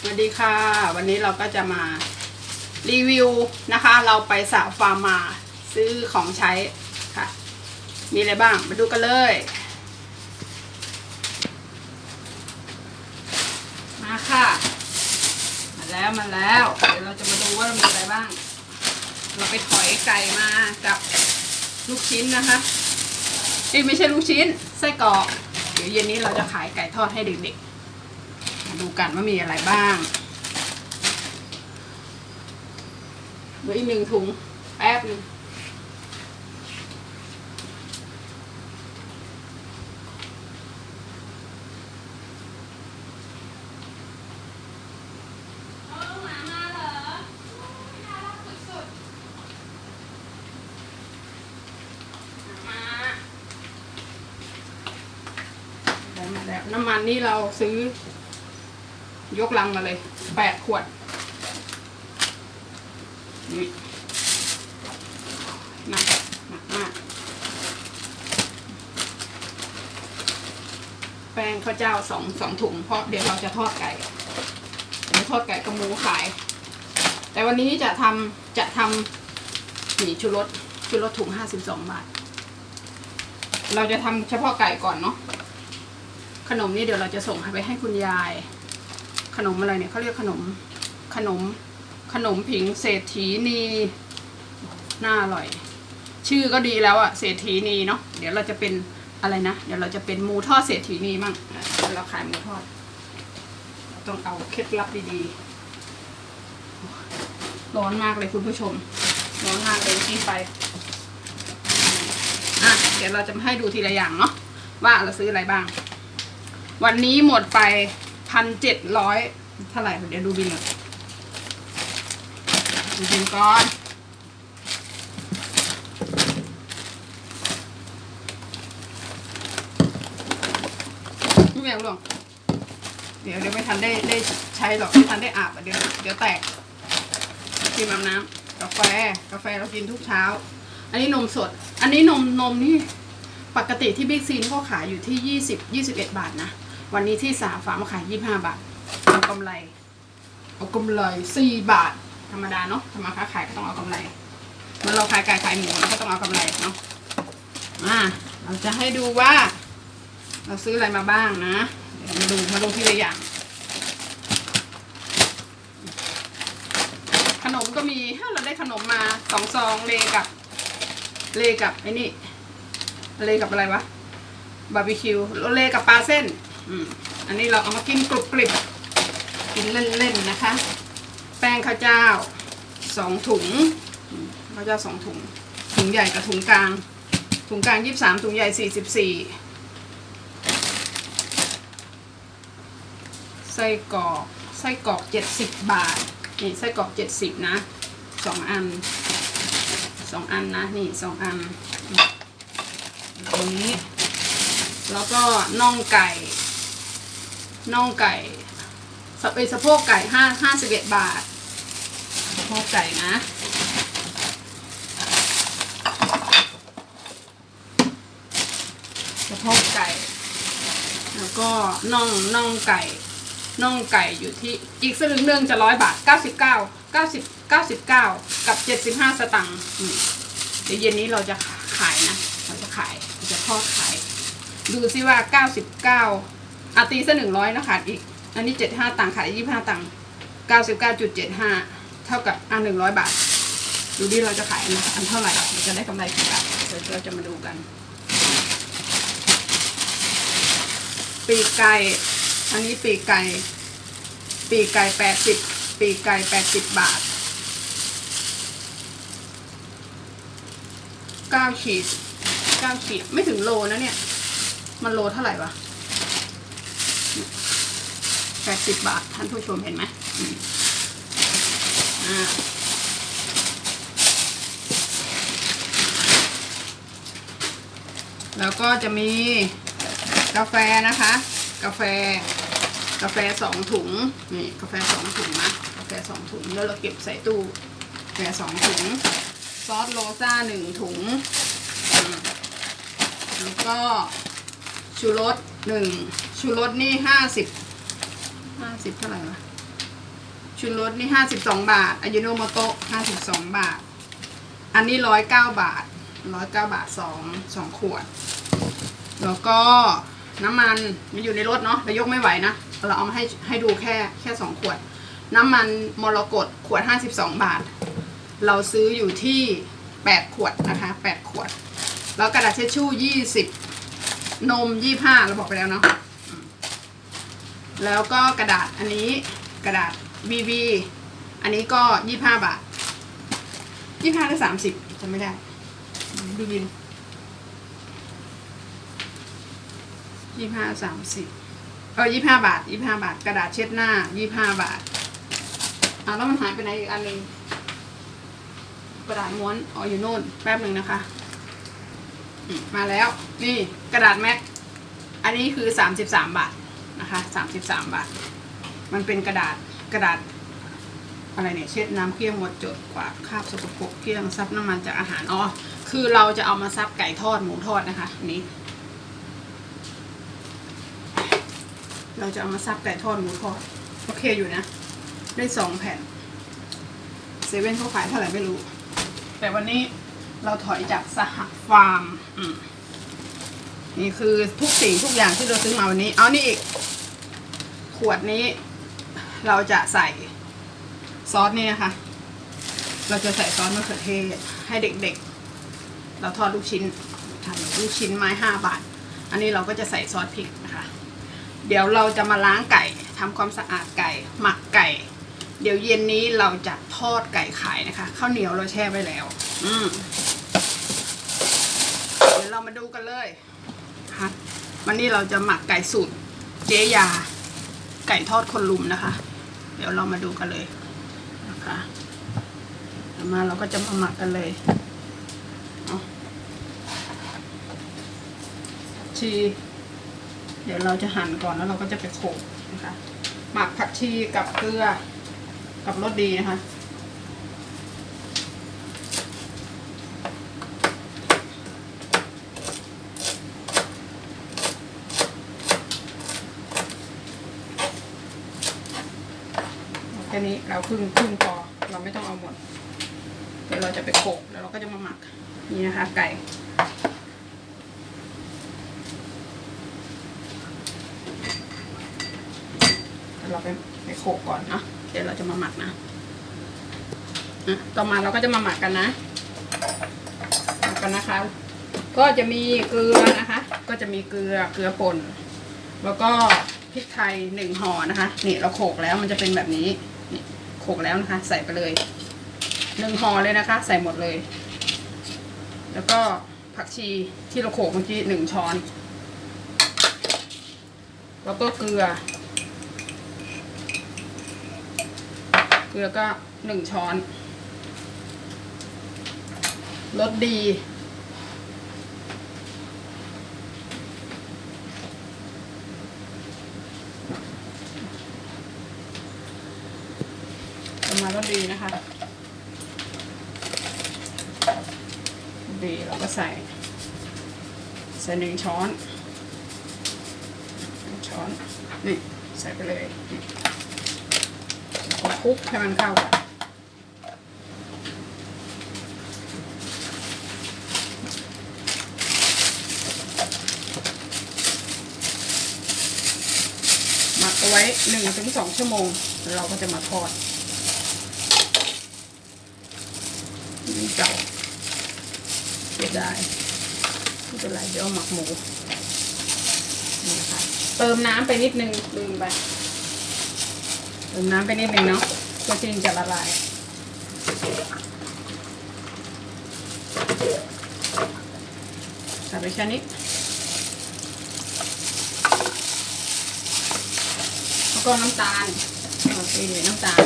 สวัสดีค่ะ วันนี้เราก็จะมารีวิวนะคะ เราไปสาฟาร์มาซื้อของใช้ค่ะ มีอะไรบ้างมาดูกันเลย มาค่ะ มาแล้วมาแล้ว เดี๋ยวเราจะมาดูว่าเรามีอะไรบ้าง เราไปถอยไก่มากับลูกชิ้นนะคะเอ้ไม่ใช่ลูกชิ้นไส้กรอกเดี๋ยวเย็นนี้เราจะขายไก่ทอดให้เด็กๆ ดูกันว่ามีอะไรบ้างเหลืออีกหนึ่งถุงแป๊บหนึงได้มาแล้วน้ำมันนี่เราซื้อ ยกลังมาเลยแปดขวดนี่หนักหนักมาก แป้งข้าวเจ้าสองสองถุง เพราะเดี๋ยวเราจะทอดไก่เดี๋ยวทอดไก่กับหมูขาย แต่วันนี้จะทำจะทำหมี่ชูรสชูรสถุงห้าสิบสองบาท เราจะทำเฉพาะไก่ก่อนเนาะขนมนี่เดี๋ยวเราจะส่งไปให้คุณยาย ขนมอะไรเนี่ยเขาเรียกขนมขนมขนมผิงเศรษฐีนีน่าอร่อย ชื่อก็ดีแล้วอะเศรษฐีนีเนาะเดี๋ยวเราจะเป็นอะไรนะ เดี๋ยวเราจะเป็นหมูทอดเศรษฐีนีมั่งเราขายหมูทอดต้องเอาเคล็ดลับดีๆ ร้อนมากเลยคุณผู้ชม ร้อนมากเลยที่ไฟอะเดี๋ยวเราจะมาให้ดูทีละอย่างเนาะว่าเราซื้ออะไรบ้าง วันนี้หมดไป พันเจ็ดร้อยเท่าไหร่ เดี๋ยวดูบินก่อนดูบินก่อนไม่แมวหรอกเดี๋ยวเดี๋ยวไม่ทันได้ได้ใช้หรอกไม่ทันได้อาบเดี๋ยวเดี๋ยวแตกกินอาบน้ำกาแฟกาแฟเรากินทุกเช้า อันนี้นมสด อันนี้นมนมนี่ปกติที่บิ๊กซีนี่เขาขายอยู่ที่ยี่สิบยี่สิบเอ็ดบาทนะ วันนี้ที่สาฟ้ามาขายยี่ห้าบาทเอากำไร เอากำไรสี่บาท ธรรมดาเนาะทำมาค้าขายก็ต้องเอากำไรเมื่อเราขายไก่ขายหมูเราก็ต้องเอากำไรเนาะอ่าเราจะให้ดูว่า เราซื้ออะไรมาบ้างนะเดี๋ยวมาดูมาดูทีละอย่าง ขนมก็มีถ้าเราได้ขนมมาสองซองเลกับ เลกับไอ้นี่เลกับอะไรวะบาร์บีคิวเลกับปลาเส้น อืมอันนี้เราเอามากินกรุบกริบกินเล่นๆนะคะ แป้งข้าวเจ้าสองถุงข้าวเจ้าสองถุง ถุงใหญ่กับถุงกลาง ถุงกลางยี่สิบสามถุงใหญ่สี่สิบสี่ไส้กรอกไส้กรอกเจ็ดสิบบาทนี่ไส้กรอกเจ็ดสิบนะสองอันสองอันนะนี่สองอันตรงนี้ แล้วก็น่องไก่ น่องไก่สะเอสะโพกไก่ห้าห้าสิบเอ็ดบาทสะโพกไก่นะสะโพกไก่ แล้วก็น่องน่องไก่น่องไก่อยู่ที่อีกสลึงหนึ่งจะร้อยบาทเก้าสิบเก้าเก้าสิบเก้าสิบเก้ากับเจ็ดสิบห้าสตังค์เดี๋ยวเย็นนี้เราจะขายนะ เราจะขาย เราจะทอดขาย ดูซิว่าเก้าสิบเก้า อาตีซะหนึ่งร้อยนะขาดอีก อันนี้เจ็ดห้าตังค์ขายยี่ห้าตังค์เก้าสิบเก้าจุดเจ็ดห้าเท่ากับอ่าหนึ่งร้อยบาท ดูดิเราจะขายอันอันเท่าไหร่เราจะได้กำไรกี่บาทเดี๋ยวเราจะมาดูกัน ปีกไก่ อันนี้ปีกไก่ ปีกไก่แปดสิบปีกไก่แปดสิบบาทเก้าขีดเก้าขีดไม่ถึงโลนะเนี่ย มันโลเท่าไหร่วะ แปดสิบบาท ท่านผู้ชมเห็นไหมแล้วก็จะมีกาแฟนะคะ กาแฟ กาแฟสองถุง นี่กาแฟสองถุงนะ กาแฟสองถุงแล้วเราเก็บใส่ตู้กาแฟสองถุง ซอสโรซ่าหนึ่งถุง แล้วก็ชูรสหนึ่งชูรสนี่ห้าสิบ ห้าสิบเท่าไหร่วะชุดรสนี่ห้าสิบสองบาทอายุโนโมโตะห้าสิบสองบาท อันนี้ร้อยเก้าบาทร้อยเก้าบาทสองสองขวด แล้วก็น้ำมันมันอยู่ในรถเนาะเรายกไม่ไหวนะ เราเอามาให้ให้ดูแค่แค่สองขวด น้ำมันมรกตขวดห้าสิบสองบาท เราซื้ออยู่ที่แปดขวดนะคะแปดขวด แล้วกระดาษเช็ดชู่ยี่สิบนมยี่ห้าเราบอกไปแล้วเนาะ แล้วก็กระดาษอันนี้กระดาษ BB อันนี้ก็ยี่ห้าบาทยี่ห้าหรือสามสิบจำไม่ได้ ดูบินยี่ห้าสามสิบเออยี่ห้าบาทยี่ห้าบาท กระดาษเช็ดหน้ายี่ห้าบาทอะแล้วมันหายไปไหนอีกอันหนึ่งกระดาษม้วนอ๋ออยู่โน่นแป๊บหนึ่งนะคะมมาแล้วนี่กระดาษแม็กอันนี้คือสามสิบสามบาท นะคะสามสิบสามบาท มันเป็นกระดาษกระดาษอะไรเนี่ยเช็ดน้ำเกลี้ยงหมดจดกวาดคราบสกปรกเกลี้ยงซับน้ำมันจากอาหารอ๋อคือเราจะเอามาซับไก่ทอดหมูทอดนะคะนนี้ เราจะเอามาซับไก่ทอดหมูทอดโอเคอยู่นะ ได้สองแผ่นเซเว่นเขาขายเท่าไหร่ไม่รู้ แต่วันนี้เราถอยจากสหฟาร์มอืม นี่คือทุกสิ่งทุกอย่างที่เราซื้อมาวันนี้ เอานี่อีก ขวดนี้ เราจะใส่ซอสนี่นะคะ เราจะใส่ซอสมะเขือเทศให้เด็กๆ เราทอดลูกชิ้นทำลูกชิ้นไม้ห้าบาท อันนี้เราก็จะใส่ซอสพริกนะคะ เดี๋ยวเราจะมาล้างไก่ทำความสะอาดไก่ หมักไก่ เดี๋ยวเย็นนี้เราจะทอดไก่ขายนะคะ ข้าวเหนียวเราแช่ไว้แล้ว อืมเดี๋ยวเรามาดูกันเลย คะ วันนี้เราจะหมักไก่สูตรเจยา ไก่ทอดคนลุมนะคะ เดี๋ยวเรามาดูกันเลยนะคะมาเราก็จะมาหมักกันเลยเอชี เดี๋ยวเราจะหั่นก่อนแล้วเราก็จะไปโขลกนะคะ หมักผักชีกับเกลือกับรสดีนะคะ ค่นี้เราครึ่งครึ่งพอเราไม่ต้องเอาหมด เดี๋ยวเราจะไปโขกแล้วเราก็จะมาหมักนี่นะคะ ไก่เดี๋ยวเราไปไปโขกก่อนเนาะเดี๋ยวเราจะมาหมักนะอะต่อมาเราก็จะมาหมักกันนะหมักกันนะคะ ก็จะมีเกลือนะคะ ก็จะมีเกลือเกลือป่น แล้วก็พริกไทยหนึ่งห่อนะคะ นี่เราโขกแล้วมันจะเป็นแบบนี้ โขกแล้วนะคะ ใส่ไปเลยหนึ่งห่อเลยนะคะ ใส่หมดเลย แล้วก็ผักชีที่เราโขลกเมื่อกี้หนึ่งช้อน แล้วก็เกลือ เกลือก็หนึ่งช้อนรสดี ประมาณรสดีนะคะ ดีเราก็ใส่ ใส่หนึ่งช้อนหนึ่งช้อนนี่ใส่ไปเลยคลุกให้มันเข้ากันหมักเอาไว้หนึ่งถึงสองชั่วโมง เราก็จะมาทอด นี่เก่าเสียดายไม่เป็นไรเดี๋ยวเอาหมักหมูนี่นะคะเติมน้ำไปนิดนึงลืมไปเติมน้ำไปนิดนึงเนาะเพื่อที่มันจะละลายใส่ไปแค่นี้แล้วก็น้ำตาลโอเคน้ำตาล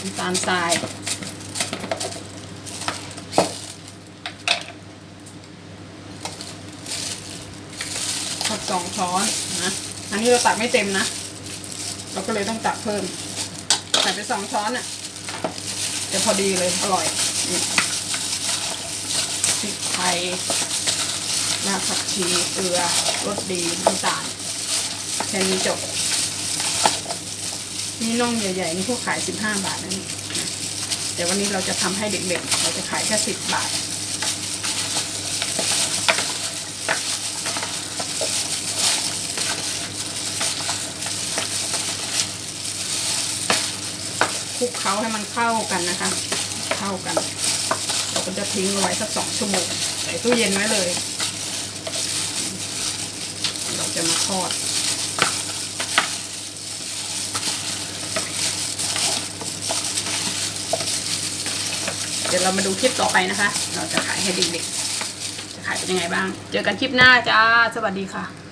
น้ำตาลทราย ทอด สองช้อนนะอันนี้เราตักไม่เต็มนะ เราก็เลยต้องตักเพิ่มใส่ไปสองช้อนอะจะพอดีเลยอร่อยพริกไทยรากผักชีเกลือรสดีน้ำตาลแค่นี้จบ นี่น่องใหญ่ ๆ นี่พวกขายสิบห้าบาทนะนี่นะแต่วันนี้เราจะทำให้เด็กๆ เราจะขายแค่สิบบาท เคล้าให้มันเข้ากันนะคะ เข้ากัน เราก็จะทิ้งเอาไว้สักสองชั่วโมงใส่ตู้เย็นไว้เลย เราจะมาทอดเดี๋ยวเรามาดูคลิปต่อไปนะคะ เราจะขายให้เด็กๆ จะขายเป็นยังไงบ้าง เจอกันคลิปหน้าจ้า สวัสดีค่ะ